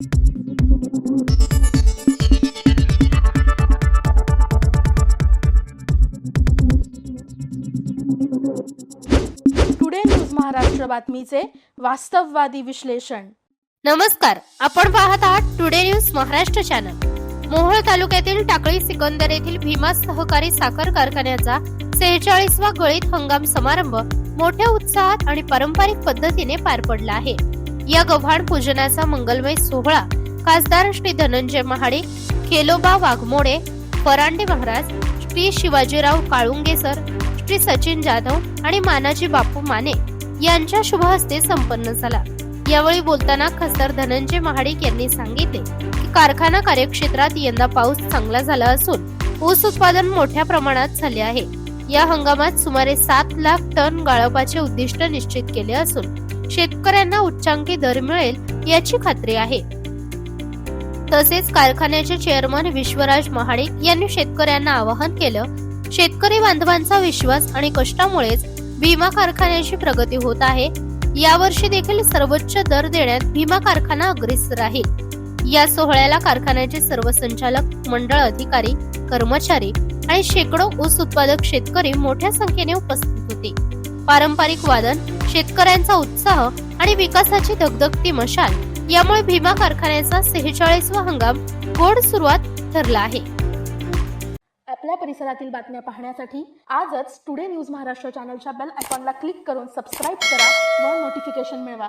Today news Maharashtra बातमीचे वास्तववादी विश्लेषण. नमस्कार आपण पाहत आहात today news Maharashtra channel Mohol तालुक्यातील टाकळी सिकंदर येथील भीमा सहकारी साखर कारखान्याचा सेहेचाळीसवा गळीत हंगाम समारंभ मोठ्या उत्साहात आणि पारंपरिक पद्धतीने पार पडला आहे. या गव्हाण पूजनाचा मंगलमय सोहळा. खासदार श्री धनंजय महाडिक खेलोबा वाघमोडे फरांडे महाराज श्री शिवाजीराव काळुंगेसर श्री सचिन जाधव आणि मानाजी बापू माने यांच्या शुभ हस्ते संपन्न झाला. यावेळी बोलताना खासदार धनंजय महाडिक यांनी सांगितले की कारखाना कार्यक्षेत्रात यंदा पाऊस चांगला झाला असून ऊस उत्पादन मोठ्या प्रमाणात झाले आहे. या हंगामात सुमारे सात लाख टन गाळपाचे उद्दिष्ट निश्चित केले असून शेतकऱ्यांना उच्चांकी दर मिळेल याची खात्री आहे. तसेच कारखान्याचे चेअरमन विश्वराज महाडिक यांनी शेतकऱ्यांना आवाहन केलं शेतकरी बांधवांचा विश्वास आणि कष्टामुळेच भीमा कारखान्याची प्रगती होत आहे. यावर्षी देखील सर्वोच्च दर देण्यात भीमा कारखाना अग्रेसर राहील या सोहळ्याला कारखान्याचे सर्व संचालक मंडळ अधिकारी कर्मचारी आणि शेकडो ऊस उत्पादक शेतकरी मोठ्या संख्येने उपस्थित होते. पारंपरिक वादन शेतकऱ्यांचा उत्साह आणि विकासाची धगधगती मशाल यामुळे भीमा कारखान्याचा सेहेचाळीसवा हंगाम गोड सुरुवात ठरला आहे. आपल्या परिसरातील बातम्या पाहण्यासाठी आजच टुडे न्यूज महाराष्ट्र चॅनलच्या बेल आयकॉनला क्लिक करून सबस्क्राईब करा व नोटिफिकेशन मिळवा.